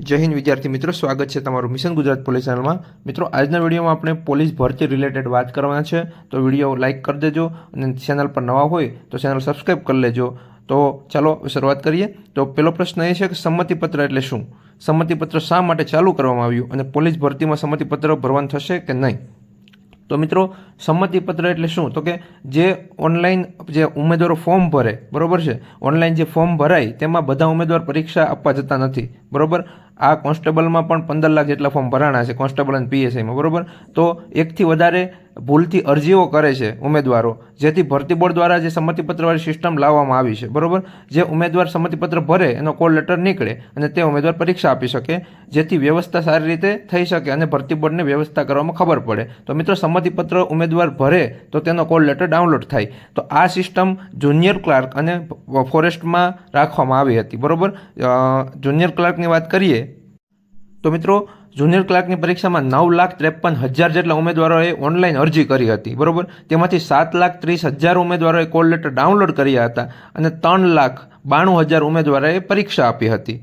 જય હિન્દ, વિદ્યાર્થી મિત્રો. સ્વાગત છે તમારું મિશન ગુજરાત પોલીસ ચેનલમાં. મિત્રો, આજના વિડીયોમાં આપણે પોલીસ ભરતી રિલેટેડ વાત કરવાના છે. તો વીડિયો લાઇક કરી દેજો અને ચેનલ પર નવા હોય તો ચેનલ સબસ્ક્રાઈબ કરી લેજો. તો ચાલો શરૂઆત કરીએ. તો પહેલો પ્રશ્ન એ છે કે સંમતિપત્ર એટલે શું? સંમતિપત્ર શા માટે ચાલુ કરવામાં આવ્યું અને પોલીસ ભરતીમાં સંમતિપત્ર ભરવાનું થશે કે નહીં? તો મિત્રો, સંમતિપત્ર એટલે શું? તો કે જે ઓનલાઈન જે ઉમેદવારો ફોર્મ ભરે, બરાબર છે? ઓનલાઈન જે ફોર્મ ભરાય, તેમાં બધા ઉમેદવાર પરીક્ષા આપવા જતા નથી, બરોબર? આ કોન્સ્ટેબલમાં પણ પંદર લાખ જેટલા ફોર્મ ભરાણા છે, કોન્સ્ટેબલ અને પીએસઆઈમાં બરાબર? તો એકથી વધારે ભૂલથી અરજીઓ કરે છે ઉમેદવારો, જેથી ભરતી બોર્ડ દ્વારા જે સંમતિપત્રવાળી સિસ્ટમ લાવવામાં આવી છે, બરાબર? જે ઉમેદવાર સંમતિપત્ર ભરે, એનો કોલ લેટર નીકળે અને તે ઉમેદવાર પરીક્ષા આપી શકે, જેથી વ્યવસ્થા સારી રીતે થઈ શકે અને ભરતી બોર્ડને વ્યવસ્થા કરવામાં ખબર પડે. તો મિત્રો, સંમતિપત્ર ઉમેદવાર ભરે, તો તેનો કોલ લેટર ડાઉનલોડ થાય. તો આ સિસ્ટમ જુનિયર ક્લાર્ક અને ફોરેસ્ટમાં રાખવામાં આવી હતી, બરાબર? જુનિયર ક્લાર્કની વાત કરીએ, તો મિત્રો જુનિયર ક્લાર્કની પરીક્ષામાં નવ લાખ ત્રેપન હજાર જેટલા ઉમેદવારોએ ઓનલાઈન અરજી કરી હતી, બરોબર? તેમાંથી સાત લાખ ત્રીસ હજાર ઉમેદવારોએ કોલ લેટર ડાઉનલોડ કર્યા હતા અને ત્રણ લાખ બાણું હજાર ઉમેદવારોએ પરીક્ષા આપી હતી.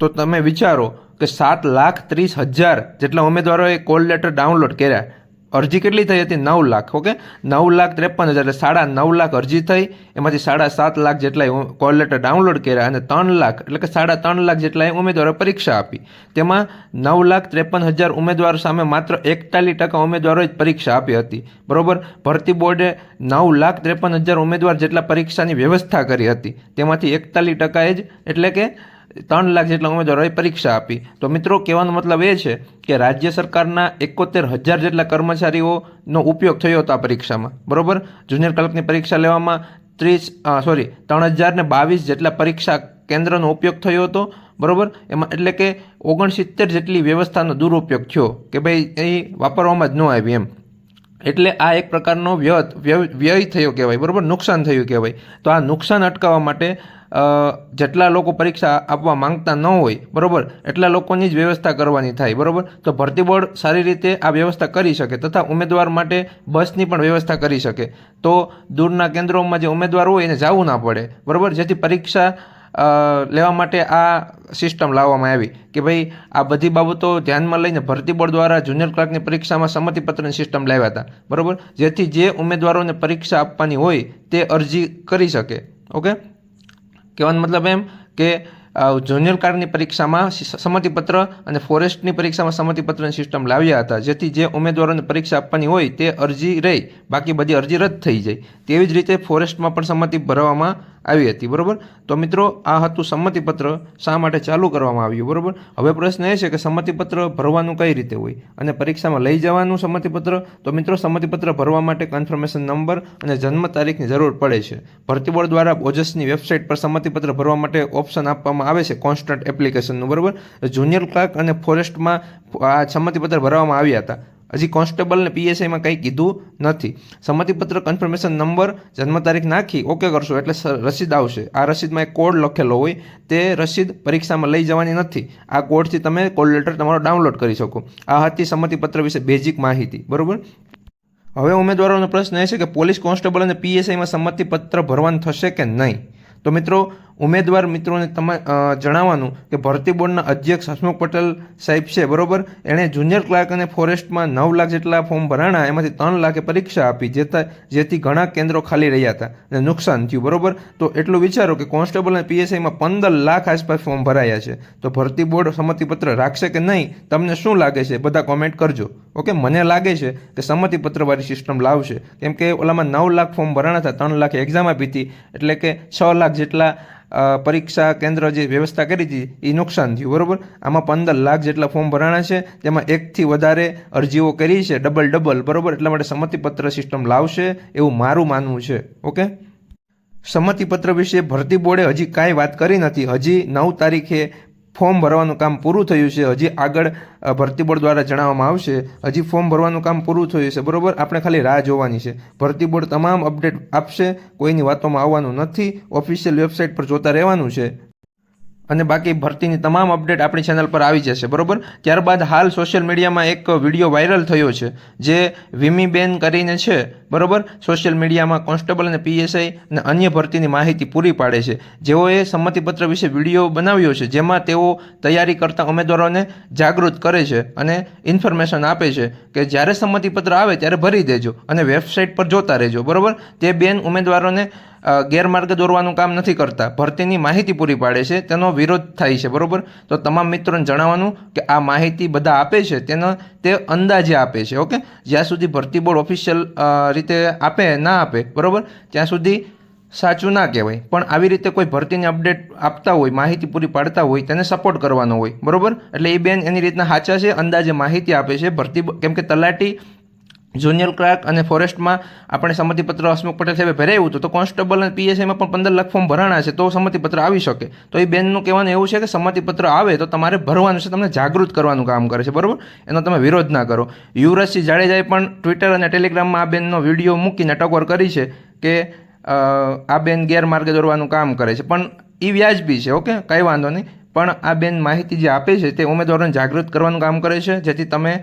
તો તમે વિચારો કે સાત લાખ ત્રીસ હજાર જેટલા ઉમેદવારોએ કોલ લેટર ડાઉનલોડ કર્યા અરજી કેટલી થઈ હતી? નવ લાખ, ઓકે? નવ લાખ ત્રેપન હજાર એટલે સાડા નવ લાખ અરજી થઈ. એમાંથી સાડા સાત લાખ જેટલા કોલ લેટર ડાઉનલોડ કર્યા અને ત્રણ લાખ, એટલે કે સાડા ત્રણ લાખ જેટલા ઉમેદવારો પરીક્ષા આપી. તેમાં નવ લાખ ત્રેપન હજાર ઉમેદવારો સામે માત્ર એકતાલીસ ટકા ઉમેદવારોએ જ પરીક્ષા આપી હતી. બરોબર? ભરતી બોર્ડે નવ લાખ ત્રેપન હજાર ઉમેદવાર જેટલા પરીક્ષાની વ્યવસ્થા કરી હતી. તેમાંથી એકતાલીસ ટકાએ જ, એટલે કે ત્રણ લાખ જેટલા ઉમેદવારોએ પરીક્ષા આપી. તો મિત્રો, કહેવાનો મતલબ એ છે કે રાજ્ય સરકારના એકોતેર હજાર જેટલા કર્મચારીઓનો ઉપયોગ થયો હતો આ પરીક્ષામાં. બરાબર? જુનિયર ક્લર્કની પરીક્ષા લેવામાં ત્રીસ સોરી ત્રણ હજાર ને બાવીસ જેટલા પરીક્ષા કેન્દ્રનો ઉપયોગ થયો હતો. બરાબર? એમાં એટલે કે ઓગણસિત્તેર જેટલી વ્યવસ્થાનો દુરુપયોગ થયો કે ભાઈ, એ વાપરવામાં જ ન આવી એમ. એટલે આ એક પ્રકારનો વ્યય વ્યય થયો કહેવાય. બરાબર? નુકસાન થયું કહેવાય. તો આ નુકસાન અટકાવવા માટે જેટલા લોકો પરીક્ષા આપવા માંગતા ન હોય, બરાબર, એટલા લોકોની જ વ્યવસ્થા કરવાની થાય, બરાબર? તો ભરતી બોર્ડ સારી રીતે આ વ્યવસ્થા કરી શકે તથા ઉમેદવાર માટે બસની પણ વ્યવસ્થા કરી શકે. તો દૂરના કેન્દ્રોમાં જે ઉમેદવાર હોય એને જવું ના પડે, બરાબર? જેથી પરીક્ષા લેવા માટે આ સિસ્ટમ લાવવામાં આવી કે ભાઈ આ બધી બાબતો ધ્યાનમાં લઈને ભરતી બોર્ડ દ્વારા જુનિયર ક્લાર્કની પરીક્ષામાં સંમતિપત્રની સિસ્ટમ લાવ્યા હતા, બરાબર? જેથી જે ઉમેદવારોને પરીક્ષા આપવાની હોય તે અરજી કરી શકે, ઓકે? કહેવાનો મતલબ એમ કે જુનિયર કાર્ડની પરીક્ષામાં સંમતિપત્ર અને ફોરેસ્ટની પરીક્ષામાં સંમતિપત્રની સિસ્ટમ લાવ્યા હતા. જેથી જે ઉમેદવારોને પરીક્ષા આપવાની હોય તે અરજી રહી. બાકી બધી અરજી રદ થઈ જાય. તેવી જ રીતે ફોરેસ્ટમાં પણ સંમતિ ભરવામાં આવી હતી, બરાબર? તો મિત્રો, આ હતું સંમતિપત્ર. શા માટે ચાલુ કરવામાં આવ્યું, બરાબર? હવે પ્રશ્ન એ છે કે સંમતિપત્ર ભરવાનું કઈ રીતે હોય? અને પરીક્ષામાં લઈ જવાનું સંમતિપત્ર? તો મિત્રો, સંમતિપત્ર ભરવા માટે કન્ફર્મેશન નંબર અને જન્મ તારીખની જરૂર પડે છે. ભરતી બોર્ડ દ્વારા ઓજસની વેબસાઇટ પર સંમતિપત્ર ભરવા માટે ઓપ્શન આપવામાં આવે છે કોન્સ્ટન્ટ એપ્લિકેશનનું બરાબર? જુનિયર ક્લાર્ક અને ફોરેસ્ટમાં આ સંમતિપત્ર ભરવામાં આવ્યા હતા. હજી કોન્સ્ટેબલ ને પીએસઆઈમાં કંઈ કીધું નથી. સંમતિપત્ર કન્ફર્મેશન નંબર જન્મ તારીખ નાખી ઓકે કરશો એટલે રસીદ આવશે. આ રસીદમાં એક કોડ લખેલો હોય, તે રસીદ પરીક્ષામાં લઈ જવાની નથી. આ કોડથી તમે કોલ લેટર તમારો ડાઉનલોડ કરી શકો. આ હતી સંમતિપત્ર વિશે બેઝિક માહિતી. બરાબર? હવે ઉમેદવારોનો પ્રશ્ન એ છે કે પોલીસ કોન્સ્ટેબલ અને પીએસઆઈમાં સંમતિપત્ર ભરવાનું થશે કે નહીં? તો મિત્રો ઉમેદવાર મિત્રોને તમે જણાવવાનું કે ભરતી બોર્ડના અધ્યક્ષ હસમુખ પટેલ સાહેબ છે, બરોબર? એણે જુનિયર ક્લાર્ક અને ફોરેસ્ટમાં નવ લાખ જેટલા ફોર્મ ભરાણા, એમાંથી ત્રણ લાખે પરીક્ષા આપી જેતા જેથી ઘણા કેન્દ્રો ખાલી રહ્યા હતા અને નુકસાન થયું, બરોબર? તો એટલું વિચારો કે કોન્સ્ટેબલ અને પીએસઆઈમાં પંદર લાખ આસપાસ ફોર્મ ભરાયા છે. તો ભરતી બોર્ડ સંમતિપત્ર રાખશે કે નહીં? તમને શું લાગે છે? બધા કોમેન્ટ કરજો. ઓકે? મને લાગે છે કે સંમતિપત્રવાળી સિસ્ટમ લાવશે. કેમ કે ઓલામાં નવ લાખ ફોર્મ ભરાણા હતા, ત્રણ લાખ એક્ઝામ આપી હતી. એટલે કે છ લાખ જેટલા પરીક્ષા કેન્દ્ર જે વ્યવસ્થા કરી હતી એ નુકસાન થયું, બરાબર? આમાં પંદર લાખ જેટલા ફોર્મ ભરાણા છે તેમાં એકથી વધારે અરજીઓ કરી છે, ડબલ ડબલ, બરાબર? એટલા માટે સંમતિપત્ર સિસ્ટમ લાવશે એવું મારું માનવું છે, ઓકે? સંમતિપત્ર વિશે ભરતી બોર્ડે હજી કાંઈ વાત કરી નથી. હજી નવ તારીખે ફોર્મ ભરવાનું કામ પૂરું થયું છે. હજી આગળ ભરતી બોર્ડ દ્વારા જણાવવામાં આવશે, હજી ફોર્મ ભરવાનું કામ પૂરું થયું છે. બરાબર? આપણે ખાલી રાહ જોવાની છે. ભરતી બોર્ડ તમામ અપડેટ આપશે, કોઈની વાતોમાં આવવાનું નથી. ઓફિશિયલ વેબસાઇટ પર જોતા રહેવાનું છે. અને બાકી ભરતીની તમામ અપડેટ આપણી ચેનલ પર આવી જશે, બરોબર? ત્યારબાદ હાલ સોશિયલ મીડિયામાં એક વીડિયો વાયરલ થયો છે, જે વિમીબેન કરીને છે, બરોબર? સોશિયલ મીડિયામાં કોન્સ્ટેબલ અને પીએસઆઈ અને અન્ય ભરતીની માહિતી પૂરી પાડે છે. જેઓએ સંમતિપત્ર વિશે વીડિયો બનાવ્યો છે, જેમાં તેઓ તૈયારી કરતા ઉમેદવારોને જાગૃત કરે છે અને ઇન્ફોર્મેશન આપે છે કે જ્યારે સંમતિપત્ર આવે ત્યારે ભરી દેજો અને વેબસાઇટ પર જોતા રહેજો, બરોબર? તે બેન ઉમેદવારોને ગેરમાર્ગે દોરવાનું કામ નથી કરતા. ભરતીની માહિતી પૂરી પાડે છે, તેનો વિરોધ થાય છે, બરાબર? તો તમામ મિત્રોને જણાવવાનું કે આ માહિતી બધા આપે છે, તેનો, તે અંદાજે આપે છે, ઓકે? જ્યાં સુધી ભરતી બોર્ડ ઓફિશિયલ રીતે આપે, ના આપે, બરાબર? ત્યાં સુધી સાચું ના કહેવાય. પણ આવી રીતે કોઈ ભરતીની અપડેટ આપતા હોય, માહિતી પૂરી પાડતા હોય, તેને સપોર્ટ કરવાનો હોય, બરાબર? એટલે એ બેન એની રીતના સાચા છે, અંદાજે માહિતી આપે છે, ભરતી, કેમ કે તલાટી જુનિયર ક્લાર્ક અને ફોરેસ્ટમાં આપણે સંમતિપત્ર હસમુખ પટેલ સાહેબે ભરાયું હતું તો કોન્સ્ટેબલ અને પીએસઆઈમાં પણ પંદર લાખ ફોર્મ ભરાણા છે, તો સંમતિપત્ર આવી શકે. તો એ બેનનું કહેવાનું એવું છે કે સંમતિપત્ર આવે તો તમારે ભરવાનું છે, તમને જાગૃત કરવાનું કામ કરે છે, બરાબર? એનો તમે વિરોધ ના કરો. યુવરાજસિંહ જાડેજાએ પણ ટ્વિટર અને ટેલિગ્રામમાં આ બેનનો વીડિયો મૂકીને ટકોર કરી છે કે આ બેન ગેરમાર્ગે દોરવાનું કામ કરે છે. પણ એ વ્યાજબી છે, ઓકે? કંઈ વાંધો નહીં. પણ આ બેન માહિતી જે આપે છે તે ઉમેદવારોને જાગૃત કરવાનું કામ કરે છે, જેથી તમે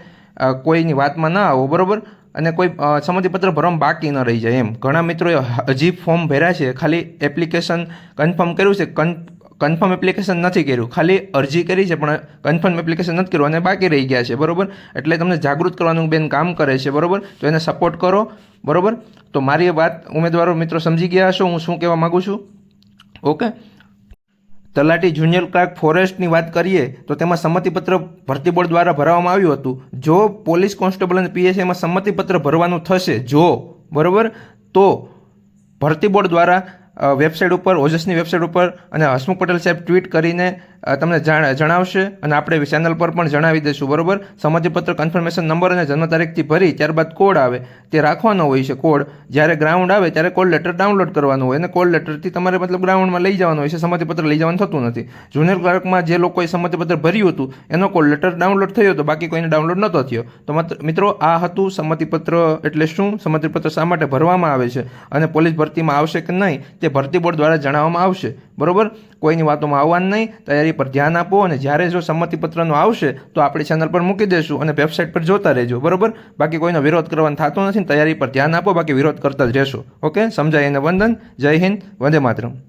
કોઈની વાતમાં ના આવો, બરાબર? અને કોઈ સંમતિપત્ર ભરવામાં બાકી ન રહી જાય એમ. ઘણા મિત્રોએ હજી ફોર્મ ભર્યા છે. ખાલી એપ્લિકેશન કન્ફર્મ કર્યું છે. કન, કન્ફર્મ એપ્લિકેશન નથી કર્યું. ખાલી અરજી કરી છે, પણ કન્ફર્મ એપ્લિકેશન નથી કર્યું અને બાકી રહી ગયા છે, બરોબર? એટલે તમને જાગૃત કરવાનું બેન કામ કરે છે, બરાબર? તો એને સપોર્ટ કરો, બરાબર? તો મારી વાત ઉમેદવારો મિત્રો સમજી ગયા હશો, હું શું કહેવા માગું છું? ઓકે તલાટી જુનિયર ક્લાર્ક ફોરેસ્ટની વાત કરીએ, તો તેમાં સંમતિપત્ર ભરતી બોર્ડ દ્વારા ભરવામાં આવ્યું હતું. જો પોલીસ કોન્સ્ટેબલ અને પીએસઆઈમાં સંમતિપત્ર ભરવાનું થશે, જો, બરાબર? તો ભરતી બોર્ડ દ્વારા વેબસાઇટ ઉપર, ઓજસની વેબસાઇટ ઉપર અને હસમુખ પટેલ સાહેબ ટ્વીટ કરીને તમને જાણ, જણાવશે અને આપણે ચેનલ પર પણ જણાવી દઈશું, બરાબર? સંમતિપત્ર કન્ફર્મેશન નંબર અને જન્મ તારીખથી ભરી ત્યારબાદ કોડ આવે. તે રાખવાનો હોય છે કોડ જ્યારે ગ્રાઉન્ડ આવે ત્યારે કોલ લેટર ડાઉનલોડ કરવાનું હોય. અને કોલ લેટરથી તમારે મતલબ ગ્રાઉન્ડમાં લઈ જવાનું હોય છે. સંમતિપત્ર લઈ જવાનું થતું નથી. જુનિયર ક્લાર્કમાં જે લોકોએ સંમતિપત્ર ભર્યું હતું, એનો કોલ લેટર ડાઉનલોડ થયો હતો બાકી કોઈને ડાઉનલોડ નહોતો થયો. તો મિત્રો, આ હતું સંમતિપત્ર એટલે શું? સંમતિપત્ર શા માટે ભરવામાં આવે છે? અને પોલીસ ભરતીમાં આવશે કે નહીં? તે ભરતી બોર્ડ દ્વારા જણાવવામાં આવશે. બરોબર? કોઈની વાતોમાં આવવાનું નહીં. તૈયારી પર ધ્યાન આપો અને જ્યારે જો સંમતિપત્રનું આવશે, તો આપણી ચેનલ પર મૂકી દેશું અને વેબસાઇટ પર જોતા રહેજો. બરોબર? બાકી કોઈનો વિરોધ કરવાનો થતો નથી તૈયારી પર ધ્યાન આપો, બાકી વિરોધ કરતા જ રહેશો. ઓકે? સમજાય એને વંદન. જય હિન્દ. વંદે માતરમ.